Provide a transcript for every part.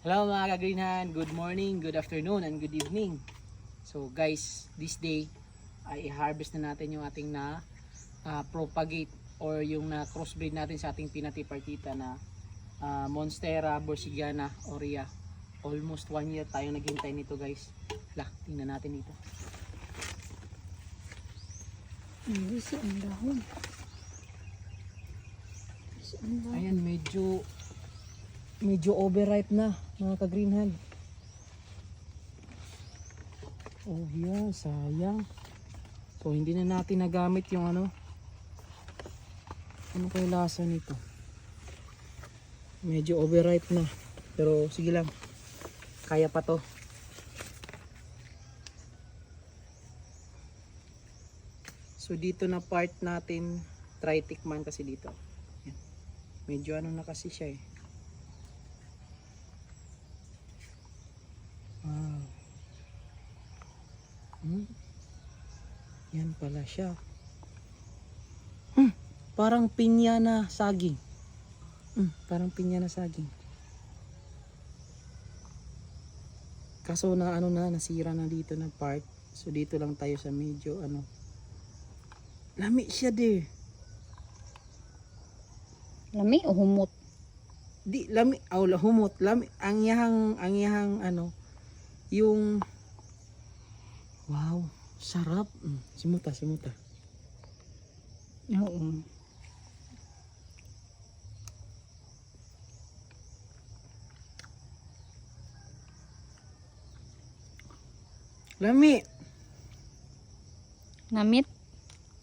Hello mga ka-greenhan, good morning, good afternoon, and good evening. So guys, this day ay i-harvest na natin yung ating na ah, propagate or yung na crossbreed natin sa ating pinatipartita na ah, Monstera Borsigiana Aurea. Almost one year tayo naghintay nito guys. Hala, tingnan natin ito. Hindi si ang dahon. Si ang dahon. Ayan, medyo medyo overripe na mga ka-greenhand. Oh yeah, sayang. So hindi na natin nagamit yung ano. Ano kaya lasa nito? Medyo overripe na. Pero sige lang. Kaya pa to. So dito na part natin try tikman kasi dito. Medyo ano na kasi siya eh. Wow. Hmm? Yan pala siya. Hmm, parang pinya na saging. Hmm, parang pinya na saging. Kaso na ano na nasira na dito na part. So dito lang tayo sa medyo ano. Lami siya de. Lami o humot? Di lami aw humot lami ang yahang ang yahang ano yung wow sarap. Mm, simuta simuta. Oo. lami. Namit?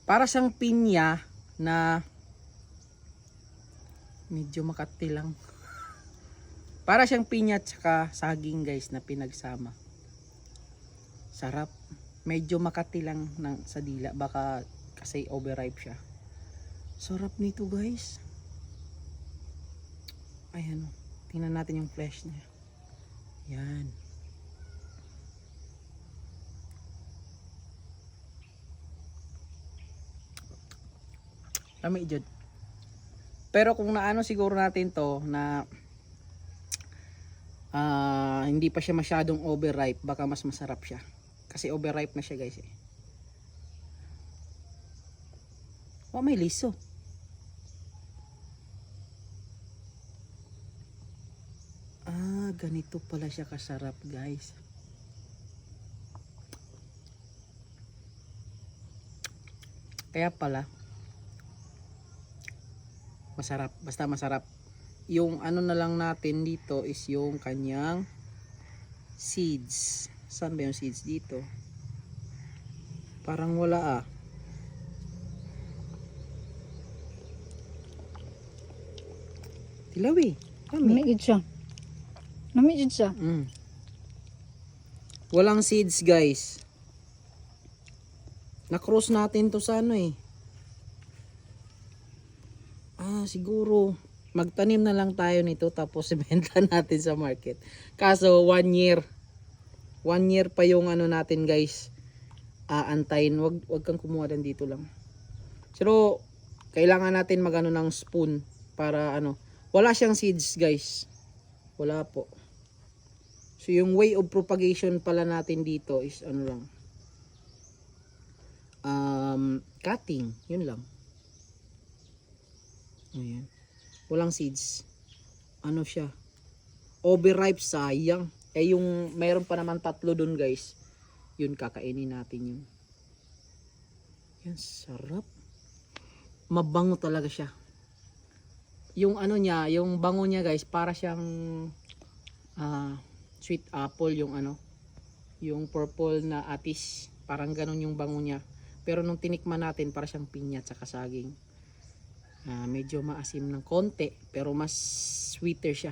para siyang pinya na medyo makati lang para siyang pinya at saka saging guys na pinagsama. Sarap medyo makati lang ng, sa dila. Baka kasi overripe siya. Sarap nito guys. Ayan o tingnan natin yung flesh niya. Yan. Lami jud. Pero kung naano siguro natin to na ah, hindi pa siya masyadong overripe, baka mas masarap siya. Kasi overripe na siya, guys eh. Oh, may liso. Ah, ganito pala siya kasarap, guys. Kaya pala, masarap basta masarap yung ano na lang natin dito is yung kanyang seeds saan ba yung seeds dito parang wala ah tilawi Lami gid siya. Lami gid siya. mm. walang seeds guys na cross natin to sa ano eh Ah, siguro magtanim na lang tayo nito tapos ibenta natin sa market. Kaso one year. One year pa yung ano natin guys. Aantayin. Wag, wag kang kumuha din dito lang. Pero kailangan natin magano ng spoon para ano. Wala siyang seeds guys. Wala po. So yung way of propagation pala natin dito is ano lang. Um, cutting. Yun lang. Ayan. Walang seeds. Ano siya? Overripe sayang. Eh yung mayroon pa naman tatlo dun guys. Yun kakainin natin yun. Yan sarap. Mabango talaga siya. Yung ano niya, yung bango niya guys, para siyang ah, sweet apple yung ano. Yung purple na atis. Parang ganun yung bango niya. Pero nung tinikman natin, para siyang pinya at saka saging. Ah, medyo maasim ng konti pero mas sweeter siya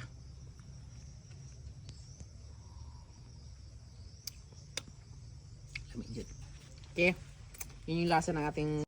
Lamig yun. Okay yun yung lasa ng ating